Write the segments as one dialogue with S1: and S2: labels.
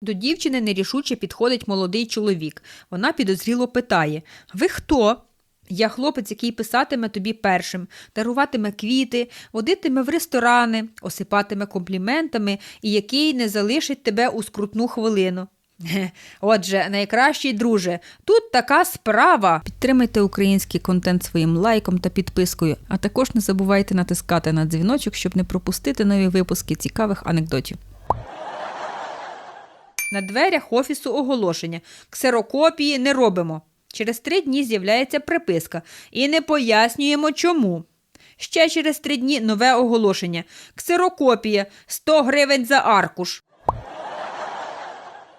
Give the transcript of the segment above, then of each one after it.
S1: До дівчини нерішуче підходить молодий чоловік. Вона підозріло питає: Ви хто? Я хлопець, який писатиме тобі першим, даруватиме квіти, водитиме в ресторани, осипатиме компліментами і який не залишить тебе у скрутну хвилину. Отже, найкращий друже, тут така справа. Підтримайте український контент своїм лайком та підпискою, а також не забувайте натискати на дзвіночок, щоб не пропустити нові випуски цікавих анекдотів. На дверях офісу оголошення. Ксерокопії не робимо. Через три дні з'являється приписка і не пояснюємо чому. Ще через три дні нове оголошення. Ксерокопія 100 гривень за аркуш.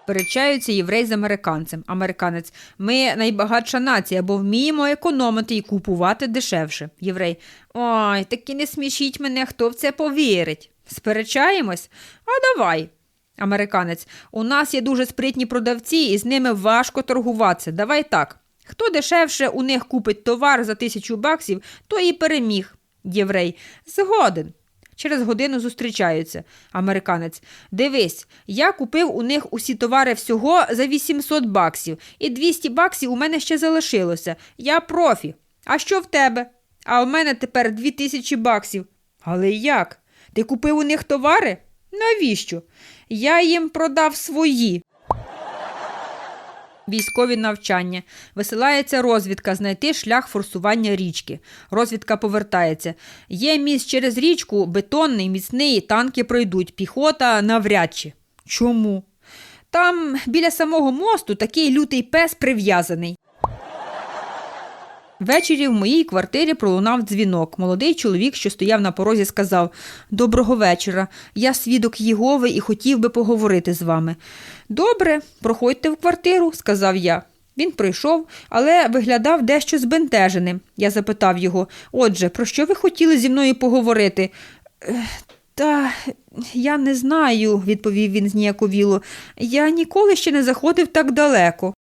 S1: Перечаються єврей з американцем. Американець. Ми найбагатша нація, бо вміємо економити і купувати дешевше. Єврей. Ой, таки не смішіть мене, хто в це повірить. Сперечаємось? А давай. Американець. У нас є дуже спритні продавці, і з ними важко торгуватися. Давай так. Хто дешевше у них купить товар за тисячу баксів, то і переміг. Єврей. Згоден. Через годину зустрічаються. Американець. Дивись, я купив у них усі товари всього за 800 баксів, і 200 баксів у мене ще залишилося. Я профі. А що в тебе? А в мене тепер 2000 баксів. Але як? Ти купив у них товари? Навіщо? Я їм продав свої. Військові навчання. Висилається розвідка знайти шлях форсування річки. Розвідка повертається. Є міст через річку, бетонний, міцний, танки пройдуть, піхота навряд чи. Чому? Там біля самого мосту такий лютий пес прив'язаний. Ввечері в моїй квартирі пролунав дзвінок. Молодий чоловік, що стояв на порозі, сказав: Доброго вечора. Я свідок Єгови і хотів би поговорити з вами. Добре, проходьте в квартиру, сказав я. Він прийшов, але виглядав дещо збентеженим. Я запитав його: Отже, про що ви хотіли зі мною поговорити? Та я не знаю, відповів він зніяковіло. Я ніколи ще не заходив так далеко.